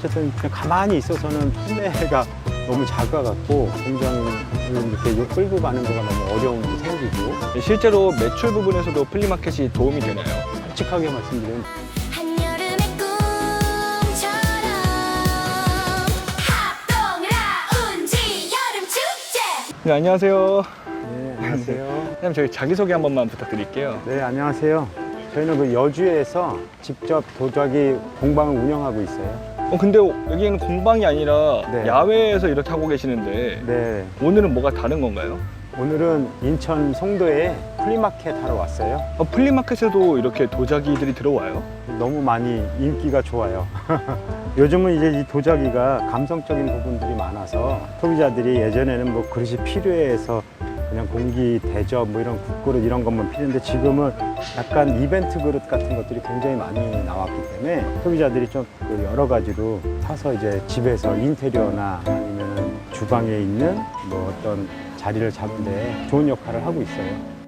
어쨌든 그냥 가만히 있어서는 판매가 너무 작아갖고 공장을 이렇게 끌고 가는 거가 너무 어려움이 생기고 실제로 매출 부분에서도 플리마켓이 도움이 되나요? 솔직하게 말씀드리면 한여름의 꿈처럼 합동라운지 여름 축제 네, 안녕하세요. 네, 안녕하세요. 선생님 저희 자기소개 한 번만 부탁드릴게요. 네, 안녕하세요. 저희는 그 여주에서 직접 도자기 공방을 운영하고 있어요. 어, 근데 여기는 공방이 아니라 네. 야외에서 이렇게 하고 계시는데 네, 오늘은 뭐가 다른 건가요? 오늘은 인천 송도에 플리마켓 하러 왔어요. 어, 플리마켓에도 이렇게 도자기들이 들어와요? 너무 많이 인기가 좋아요. 요즘은 이제 이 도자기가 감성적인 부분들이 많아서 소비자들이 예전에는 뭐 그릇이 필요해서 그냥 공기 대접 뭐 이런 국그릇 이런 것만 필요했는데 지금은 약간 이벤트 그릇 같은 것들이 굉장히 많이 나왔기 때문에 소비자들이 좀그 여러 가지로 사서 이제 집에서 인테리어나 아니면 주방에 있는 뭐 어떤 자리를 잡는데 좋은 역할을 하고 있어요.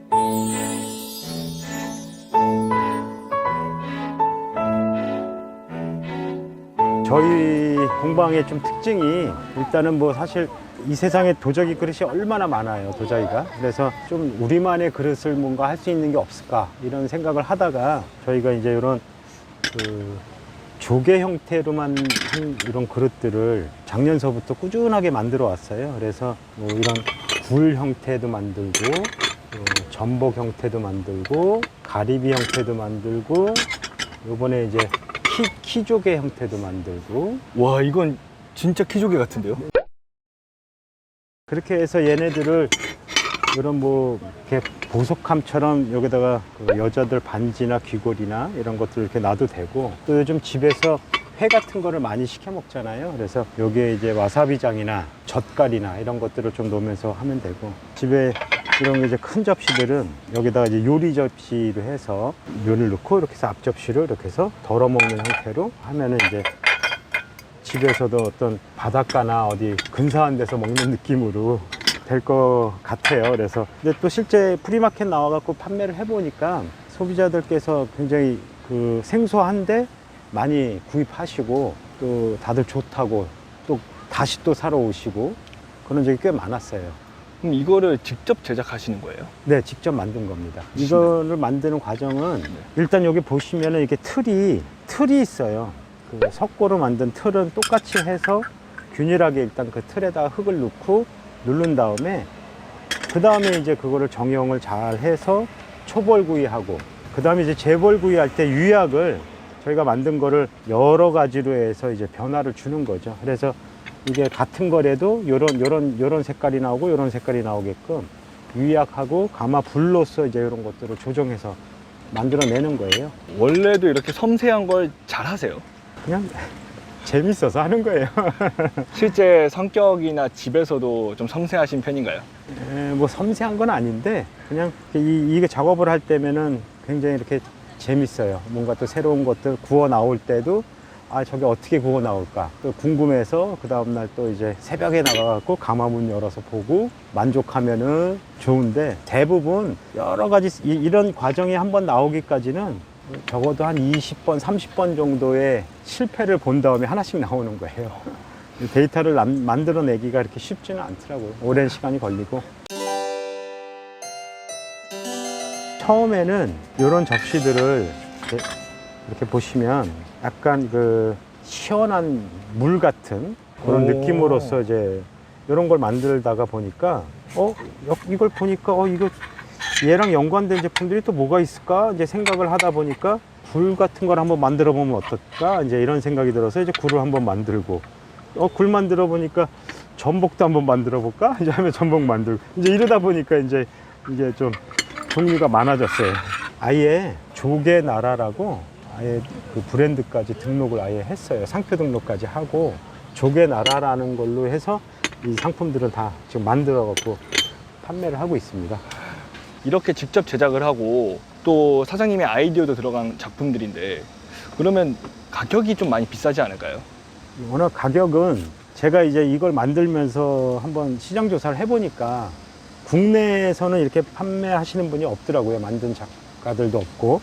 저희 공방의 좀 특징이 일단은 뭐 사실 이 세상에 도자기 그릇이 얼마나 많아요 도자기가. 그래서 좀 우리만의 그릇을 뭔가 할 수 있는 게 없을까 이런 생각을 하다가 저희가 이제 이런 그 조개 형태로만 한 이런 그릇들을 작년서부터 꾸준하게 만들어 왔어요. 그래서 뭐 이런 굴 형태도 만들고 또 전복 형태도 만들고 가리비 형태도 만들고 요번에 이제 키, 키조개 형태도 만들고 와 이건 진짜 키조개 같은데요? 그렇게 해서 얘네들을 이런 뭐 이렇게 보석함처럼 여기다가 그 여자들 반지나 귀걸이나 이런 것들 이렇게 놔도 되고 또 요즘 집에서 회 같은 거를 많이 시켜 먹잖아요. 그래서 여기에 이제 와사비장이나 젓갈이나 이런 것들을 좀 넣으면서 하면 되고 집에 이런 게 이제 큰 접시들은 여기다가 이제 요리 접시로 해서 면을 넣고 이렇게 해서 앞 접시를 이렇게 해서 덜어 먹는 형태로 하면은 이제 집에서도 어떤 바닷가나 어디 근사한 데서 먹는 느낌으로 될 것 같아요. 그래서 근데 또 실제 프리마켓 나와갖고 판매를 해보니까 소비자들께서 굉장히 그 생소한데 많이 구입하시고 또 다들 좋다고 또 다시 또 사러 오시고 그런 적이 꽤 많았어요. 그럼 이거를 직접 제작하시는 거예요? 네, 직접 만든 겁니다. 이거를 만드는 과정은 일단 여기 보시면은 이렇게 틀이 틀이 있어요. 그 석고로 만든 틀은 똑같이 해서 균일하게 일단 그 틀에다가 흙을 넣고 누른 다음에 그 다음에 이제 그거를 정형을 잘 해서 초벌구이하고 그 다음에 이제 재벌구이 할 때 유약을 저희가 만든 거를 여러 가지로 해서 이제 변화를 주는 거죠. 그래서 이게 같은 거래도 요런 요런 요런 색깔이 나오고 요런 색깔이 나오게끔 유약하고 가마 불로서 이제 이런 것들을 조정해서 만들어내는 거예요. 원래도 이렇게 섬세한 걸 잘 하세요? 그냥 재밌어서 하는 거예요. 실제 성격이나 집에서도 좀 섬세하신 편인가요? 에, 뭐 섬세한 건 아닌데 그냥 이, 이게 작업을 할 때면은 굉장히 이렇게 재밌어요. 뭔가 또 새로운 것들 구워 나올 때도 아 저게 어떻게 구워 나올까 또 궁금해서 그 다음 날 또 이제 새벽에 나가갖고 가마문 열어서 보고 만족하면은 좋은데 대부분 여러 가지 이, 이런 과정이 한번 나오기까지는 적어도 한 20번, 30번 정도의 실패를 본 다음에 하나씩 나오는 거예요. 데이터를 남- 만들어내기가 그렇게 쉽지는 않더라고요. 오랜 시간이 걸리고. 처음에는 이런 접시들을 이렇게, 보시면 약간 그 시원한 물 같은 그런 오. 느낌으로서 이제 이런 걸 만들다가 보니까 어 여- 이걸 보니까 어 이거 얘랑 연관된 제품들이 또 뭐가 있을까 이제 생각을 하다 보니까 굴 같은 걸 한번 만들어 보면 어떨까 이제 이런 생각이 들어서 이제 굴을 한번 만들고 어 굴 만들어 보니까 전복도 한번 만들어 볼까 이제 하면 전복 만들고 이제 이러다 보니까 이제 이게 좀 종류가 많아졌어요. 아예 조개 나라라고 아예 그 브랜드까지 등록을 아예 했어요. 상표 등록까지 하고 조개 나라라는 걸로 해서 이 상품들을 다 지금 만들어 갖고 판매를 하고 있습니다. 이렇게 직접 제작을 하고 또 사장님의 아이디어도 들어간 작품들인데 그러면 가격이 좀 많이 비싸지 않을까요? 워낙 가격은 제가 이제 이걸 만들면서 한번 시장 조사를 해보니까 국내에서는 이렇게 판매하시는 분이 없더라고요. 만든 작가들도 없고.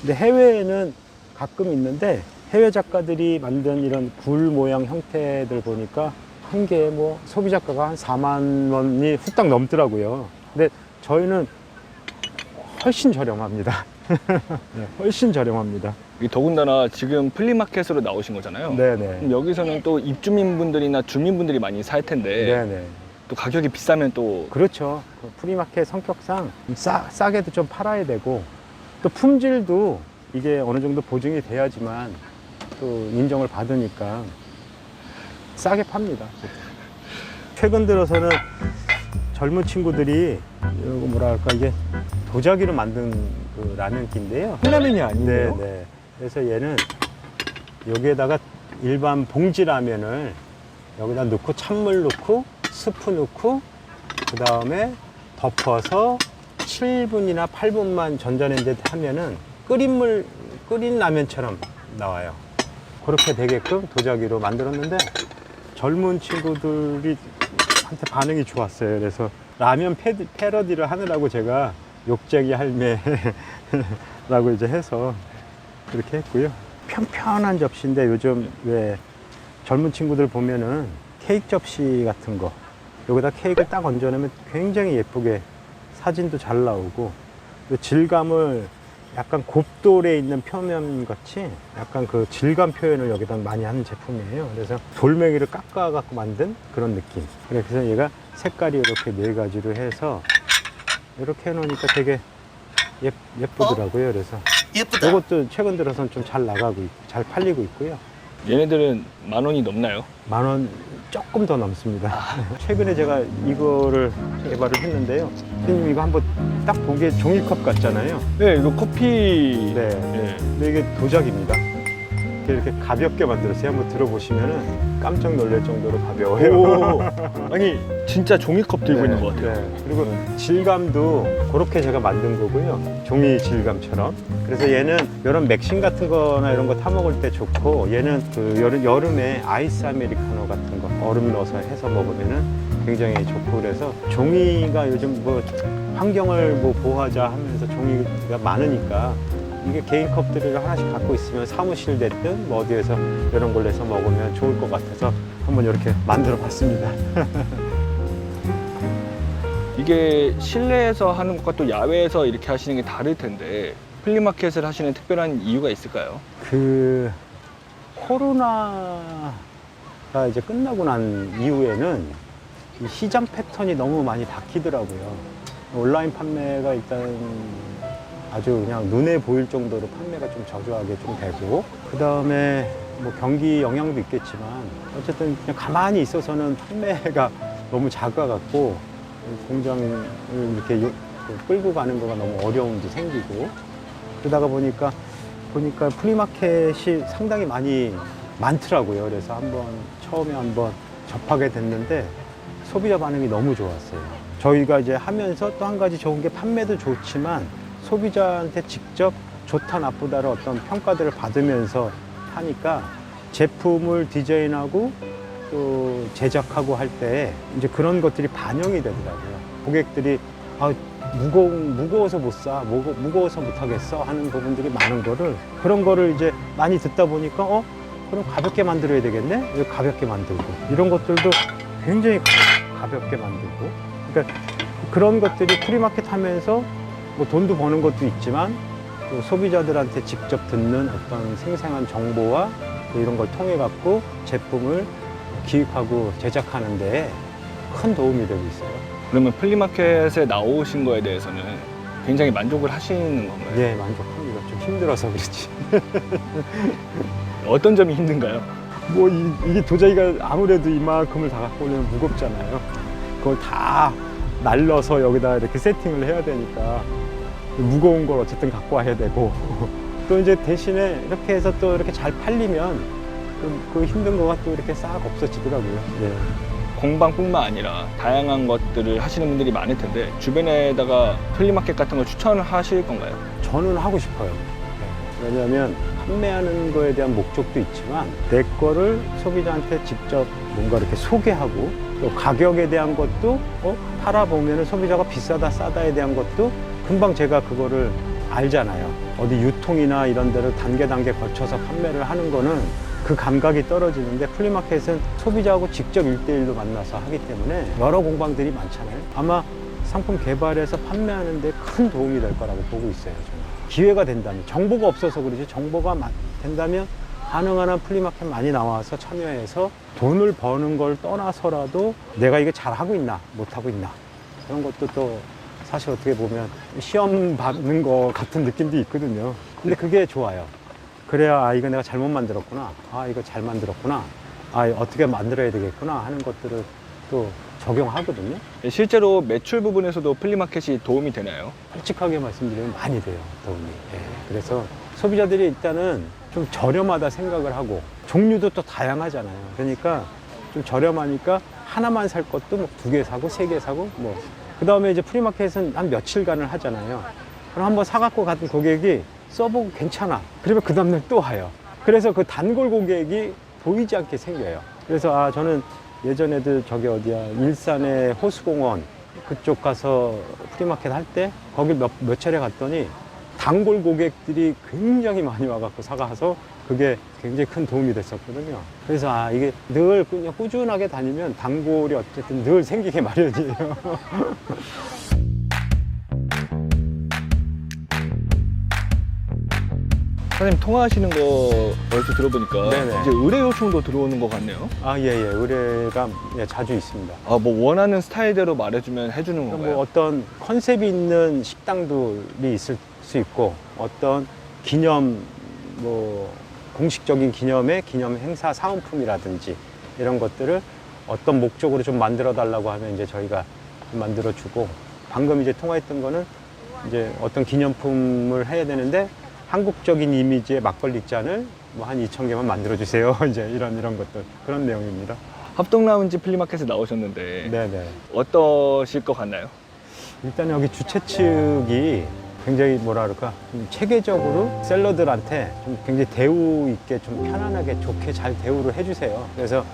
근데 해외에는 가끔 있는데 해외 작가들이 만든 이런 굴 모양 형태들 보니까 한 개에 뭐 소비 작가가 한 4만 원이 후딱 넘더라고요. 근데 저희는 훨씬 저렴합니다. 네, 훨씬 저렴합니다. 이 더군다나 지금 플리마켓으로 나오신 거잖아요. 네네. 그럼 여기서는 또 입주민분들이나 주민분들이 많이 살 텐데 네네. 또 가격이 비싸면 또 그렇죠. 그 프리마켓 성격상 싸, 싸게도 좀 팔아야 되고 또 품질도 이게 어느 정도 보증이 돼야지만 또 인정을 받으니까 싸게 팝니다. 최근 들어서는 젊은 친구들이 이거 뭐랄까 이게 도자기로 만든 그 라면기인데요. 컵라면이 아니에요? 네, 네. 그래서 얘는 여기에다가 일반 봉지 라면을 여기다 넣고 찬물 넣고 스프 넣고 그 다음에 덮어서 7분이나 8분만 전자레인지에 하면은 끓인 물 끓인 라면처럼 나와요. 그렇게 되게끔 도자기로 만들었는데 젊은 친구들이 한테 반응이 좋았어요. 그래서 라면 패드, 패러디를 하느라고 제가 욕쟁이 할매라고 이제 해서 그렇게 했고요. 편편한 접시인데 요즘 왜 젊은 친구들 보면은 케이크 접시 같은 거 여기다 케이크를 딱 얹어놓으면 굉장히 예쁘게 사진도 잘 나오고 그 질감을 약간 곱돌에 있는 표면 같이 약간 그 질감 표현을 여기다 많이 하는 제품이에요. 그래서 돌멩이를 깎아 갖고 만든 그런 느낌. 그래서 얘가 색깔이 이렇게 네 가지로 해서 이렇게 해놓으니까 되게 예, 예쁘더라고요. 그래서 예쁘다. 이것도 최근 들어서는 좀잘 나가고 있- 잘 팔리고 있고요. 얘네들은 만 원이 넘나요? 만 원 조금 더 넘습니다. 최근에 제가 이거를 개발을 했는데요. 선생님 이거 한번 딱 보기에 종이컵 같잖아요. 네, 이거 커피. 네. 네. 근데 이게 도자기입니다. 이렇게 가볍게 만들었어요. 한번 들어보시면은 깜짝 놀랄 정도로 가벼워요. 오, 아니 진짜 종이컵 들고 네, 있는 것 같아요. 네. 그리고 질감도 그렇게 제가 만든 거고요. 종이 질감처럼. 그래서 얘는 이런 맥심 같은 거나 이런 거 타 먹을 때 좋고 얘는 그 여름, 여름에 아이스 아메리카노 같은 거 얼음 넣어서 해서 먹으면은 굉장히 좋고 그래서 종이가 요즘 뭐 환경을 뭐 보호하자 하면서 종이가 많으니까 이게 개인 컵들을 하나씩 갖고 있으면 사무실 됐든 뭐 어디에서 이런 걸로 해서 먹으면 좋을 것 같아서 한번 이렇게 만들어 봤습니다. 이게 실내에서 하는 것과 또 야외에서 이렇게 하시는 게 다를 텐데 플리마켓을 하시는 특별한 이유가 있을까요? 그 코로나가 이제 끝나고 난 이후에는 이 시장 패턴이 너무 많이 바뀌더라고요. 온라인 판매가 일단 아주 그냥 눈에 보일 정도로 판매가 좀 저조하게 좀 되고 그 다음에 뭐 경기 영향도 있겠지만 어쨌든 그냥 가만히 있어서는 판매가 너무 작아갖고 공장을 이렇게 요- 그 끌고 가는 거가 너무 어려움도 생기고 그러다가 보니까 보니까 프리마켓이 상당히 많이 많더라고요. 그래서 한번 처음에 한번 접하게 됐는데 소비자 반응이 너무 좋았어요. 저희가 이제 하면서 또 한 가지 좋은 게 판매도 좋지만 소비자한테 직접 좋다 나쁘다를 어떤 평가들을 받으면서 하니까 제품을 디자인하고 또 제작하고 할 때 이제 그런 것들이 반영이 되더라고요. 고객들이 아, 무거 무거워서 못 사, 무거, 무거워서 못 하겠어 하는 부분들이 많은 거를 그런 거를 이제 많이 듣다 보니까 어 그럼 가볍게 만들어야 되겠네. 가볍게 만들고 이런 것들도 굉장히 가- 가볍게 만들고 그러니까 그런 것들이 프리마켓 하면서 뭐 돈도 버는 것도 있지만 또 소비자들한테 직접 듣는 어떤 생생한 정보와 또 이런 걸 통해 갖고 제품을 기획하고 제작하는 데 큰 도움이 되고 있어요. 그러면 플리마켓에 나오신 거에 대해서는 굉장히 만족을 하시는 건가요? 예, 만족합니다. 좀 힘들어서 그렇지. 어떤 점이 힘든가요? 뭐 이, 이게 도자기가 아무래도 이만큼을 다 갖고 오려면 무겁잖아요. 그걸 다 날려서 여기다 이렇게 세팅을 해야 되니까 무거운 걸 어쨌든 갖고 와야 되고 또 이제 대신에 이렇게 해서 또 이렇게 잘 팔리면 그, 그 힘든 거가 또 이렇게 싹 없어지더라고요. 예. 공방뿐만 아니라 다양한 것들을 하시는 분들이 많을 텐데 주변에다가 플리마켓 같은 걸 추천을 하실 건가요? 저는 하고 싶어요. 네. 왜냐하면 판매하는 거에 대한 목적도 있지만 내 거를 소비자한테 직접 뭔가 이렇게 소개하고 또 가격에 대한 것도 어? 팔아보면 소비자가 비싸다 싸다에 대한 것도 금방 제가 그거를 알잖아요. 어디 유통이나 이런 데를 단계 단계 거쳐서 판매를 하는 거는 그 감각이 떨어지는데 플리마켓은 소비자하고 직접 일대일로 만나서 하기 때문에 여러 공방들이 많잖아요. 아마 상품 개발해서 판매하는 데 큰 도움이 될 거라고 보고 있어요. 저는. 기회가 된다면 정보가 없어서 그러지 정보가 마- 된다면 가능한 한 플리마켓 많이 나와서 참여해서 돈을 버는 걸 떠나서라도 내가 이게 잘하고 있나 못하고 있나 그런 것도 또 사실 어떻게 보면 시험 받는 거 같은 느낌도 있거든요. 근데 그게 좋아요. 그래야 아 이거 내가 잘못 만들었구나. 아 이거 잘 만들었구나. 아 어떻게 만들어야 되겠구나 하는 것들을 또 적용하거든요. 실제로 매출 부분에서도 플리마켓이 도움이 되나요? 솔직하게 말씀드리면 많이 돼요 도움이. 예. 그래서 소비자들이 일단은 좀 저렴하다 생각을 하고 종류도 또 다양하잖아요. 그러니까 좀 저렴하니까 하나만 살 것도 뭐 두 개 사고 세 개 사고 뭐. 그 다음에 이제 프리마켓은 한 며칠간을 하잖아요. 그럼 한번 사갖고 갔던 고객이 써보고 괜찮아. 그러면 그 다음날 또 와요. 그래서 그 단골 고객이 보이지 않게 생겨요. 그래서 아 저는 예전에도 저기 어디야 일산의 호수공원 그쪽 가서 프리마켓 할 때 거기 몇, 몇 차례 갔더니 단골 고객들이 굉장히 많이 와갖고 사가서 그게 굉장히 큰 도움이 됐었거든요. 그래서 아 이게 늘 그냥 꾸준하게 다니면 단골이 어쨌든 늘 생기게 마련이에요. 사장님 통화하시는 거 어디서 들어보니까 네네. 이제 의뢰 요청도 들어오는 것 같네요. 아 예 예 의뢰가 예, 자주 있습니다. 아 뭐 원하는 스타일대로 말해주면 해주는 건가요? 뭐 어떤 컨셉이 있는 식당들이 있을 수 있고 어떤 기념 뭐 공식적인 기념의 기념 행사 사은품이라든지 이런 것들을 어떤 목적으로 좀 만들어 달라고 하면 이제 저희가 좀 만들어 주고 방금 이제 통화했던 거는 이제 어떤 기념품을 해야 되는데 한국적인 이미지의 막걸리 잔을 뭐 한 2천 개만 만들어 주세요. 이제 이런 이런 것들 그런 내용입니다. 합동 라운지 플리마켓에 나오셨는데 네, 네. 어떠실 것 같나요? 일단 여기 주최 측이 굉장히 뭐라 그럴까 좀 체계적으로 셀러들한테 좀 굉장히 대우 있게 좀 편안하게 좋게 잘 대우를 해주세요. 그래서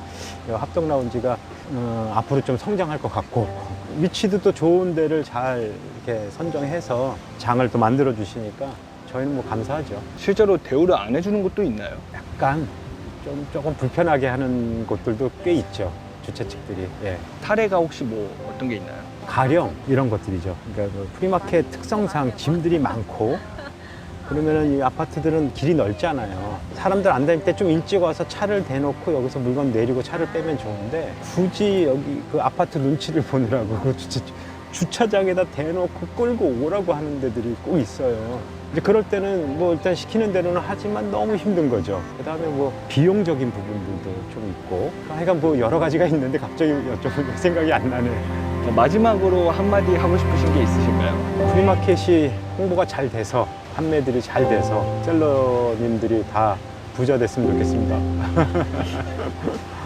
이 합동 라운지가 어, 앞으로 좀 성장할 것 같고 위치도 또 좋은 데를 잘 이렇게 선정해서 장을 또 만들어 주시니까 저희는 뭐 감사하죠. 실제로 대우를 안 해주는 곳도 있나요? 약간 좀 조금 불편하게 하는 곳들도 꽤 있죠. 주최 측들이. 예. 사례가 혹시 뭐 어떤 게 있나요? 가령 이런 것들이죠. 그러니까 그 프리마켓 특성상 짐들이 많고 그러면은 이 아파트들은 길이 넓잖아요. 사람들 안 다닐 때 좀 일찍 와서 차를 대놓고 여기서 물건 내리고 차를 빼면 좋은데 굳이 여기 그 아파트 눈치를 보느라고 그 주차, 주차장에다 대놓고 끌고 오라고 하는 데들이 꼭 있어요. 이제 그럴 때는 뭐 일단 시키는 대로는 하지만 너무 힘든 거죠. 그 다음에 뭐 비용적인 부분들도 좀 있고 하여간 뭐 여러 가지가 있는데 갑자기 여쭤보니까 생각이 안 나네. 어, 마지막으로 한마디 하고 싶으신 게 있으실까요? 프리마켓이 홍보가 잘 돼서 판매들이 잘 돼서 셀러님들이 다 부자 됐으면 좋겠습니다.